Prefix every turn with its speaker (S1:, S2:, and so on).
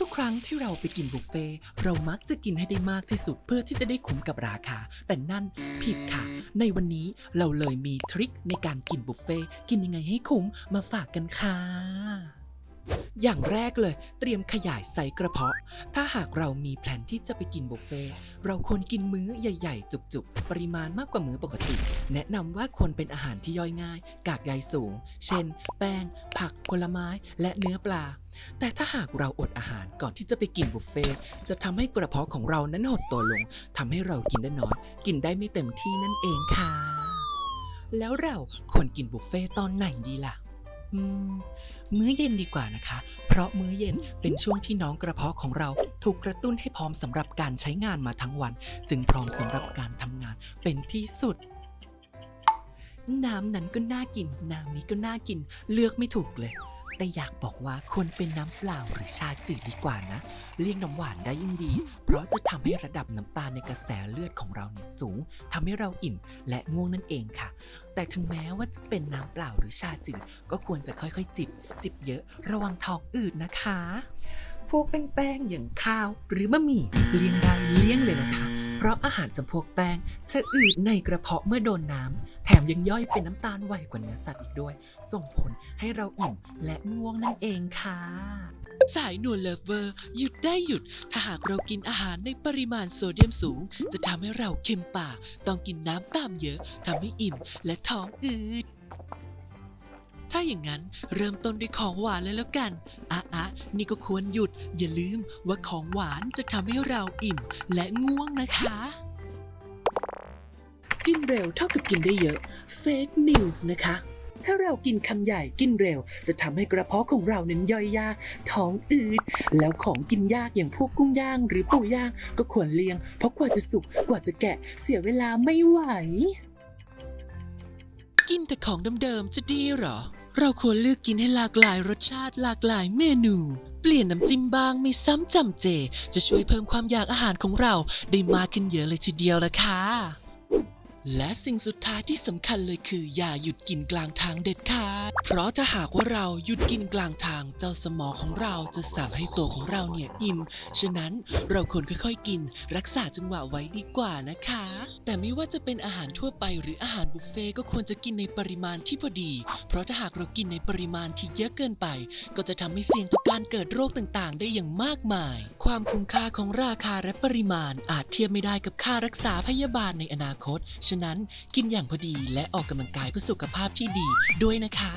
S1: ทุกๆ ครั้งที่เราไปกินบุฟเฟ่ต์เรามักจะกินให้ได้มากที่สุดเพื่อที่จะได้คุ้มกับราคา แต่นั่นผิดค่ะ ในวันนี้เราเลยมีทริคในการกินบุฟเฟ่ต์กินยังไงให้คุ้มมาฝากกันค่ะ อย่างแรกเลย เตรียมขยายไซส์กระเพาะ ถ้าหากเรามีแผนที่จะไปกินบุฟเฟ่เราควรกินมื้อใหญ่ ๆ จุกๆ ปริมาณมากกว่ามื้อปกติ แนะนำว่าควรเป็นอาหารที่ย่อยง่าย กากใยสูง เช่น แป้ง ผัก ผลไม้ และเนื้อปลา แต่ถ้าหากเราอดอาหารก่อนที่จะไปกินบุฟเฟ่จะทำให้กระเพาะของเรานั้นหดตัวลงทำให้เรากินได้น้อย กินได้ไม่เต็มที่นั่นเองค่ะ แล้วเราควรกินบุฟเฟ่ตอนไหนดีล่ะ มื้อเย็นดีกว่านะคะ เพราะมื้อเย็นเป็นช่วงที่น้องกระเพาะของเราถูกกระตุ้นให้พร้อมสำหรับการใช้งานมาทั้งวัน จึงพร้อมสำหรับการทำงานเป็นที่สุด น้ำนั้นก็น่ากิน น้ำนี้ก็น่ากิน เลือกไม่ถูกเลย แต่อยากบอกว่าควรเป็นน้ำเปล่าหรือชาจืดดีกว่านะ เลี่ยงน้ำหวานได้ยิ่งดี เพราะจะทำให้ระดับน้ำตาลในกระแสเลือดของเราเนี่ยสูงทำให้เราอิ่มและง่วงนั่นเองค่ะ แต่ถึงแม้ว่าจะเป็นน้ำเปล่าหรือชาจืดก็ควรจะค่อยๆ จิบ จิบเยอะ ระวังท้องอืดนะคะ พวกแป้งๆอย่างข้าวหรือบะหมี่เลี่ยงได้เลี่ยงเลยนะคะเพราะอาหารจำพวกแป้งจะอืดในกระเพาะเมื่อโดนน้ำแถมยังย่อยเป็นน้ำตาลไวกว่าเนื้อสัตว์อีกด้วย ส่งผลให้เราอิ่มและง่วงนั่นเองค่ะ
S2: สายหนวลเลิฟเวอร์ หยุดได้หยุด ถ้าหากเรากินอาหารในปริมาณโซเดียมสูง จะทำให้เราเค็มปาก ต้องกินน้ำตามเยอะทำให้อิ่มและท้องอืดถ้าอย่างนั้นเริ่มต้นด้วยของหวานเลยแล้วกันอะอะนี่ก็ควรหยุด อย่าลืมว่าของหวานจะทำให้เราอิ่มและง่วงนะคะ
S1: กินเร็วเท่ากับกินได้เยอะ Fake News นะคะ ถ้าเรากินคำใหญ่กินเร็ว จะทำให้กระเพาะของเรานั้นย่อยยากท้องอืดแล้วของกินยากอย่างพวกกุ้งย่าง หรือปูย่างก็ควรเลี่ยง เพราะกว่าจะสุกกว่าจะแกะเสียเวลาไม่ไหว
S2: กินแต่ของเดิมๆจะดีเหรอ เราควรเลือกกินให้หลากหลายรสชาติหลากหลายเมนู เปลี่ยนน้ำจิ้มบ้างไม่ซ้ำจำเจ จะช่วยเพิ่มความอยากอาหารของเราได้มากขึ้นเยอะเลยทีเดียวละค่ะ และสิ่งสุดท้ายที่สำคัญเลยคืออย่าหยุดกินกลางทางเด็ดขาด เพราะถ้าหากว่าเราหยุดกินกลางทางเจ้าสมองของเราจะสั่งให้ตัวของเราเนี่ยอิ่ม ฉะนั้นเราควรค่อยๆกิน รักษาจังหวะไว้ดีกว่านะคะ แต่ไม่ว่าจะเป็นอาหารทั่วไปหรืออาหารบุฟเฟ่ก็ควรจะกินในปริมาณที่พอดี เพราะถ้าหากเรากินในปริมาณที่เยอะเกินไป ก็จะทำให้เสี่ยงต่อการเกิดโรคต่างๆ ได้อย่างมากมาย ความคุ้มค่าของราคาและปริมาณอาจเทียบไม่ได้กับค่ารักษาพยาบาลในอนาคตฉะนั้นกินอย่างพอดีและออกกำลังกายเพื่อสุขภาพที่ดีด้วยนะคะ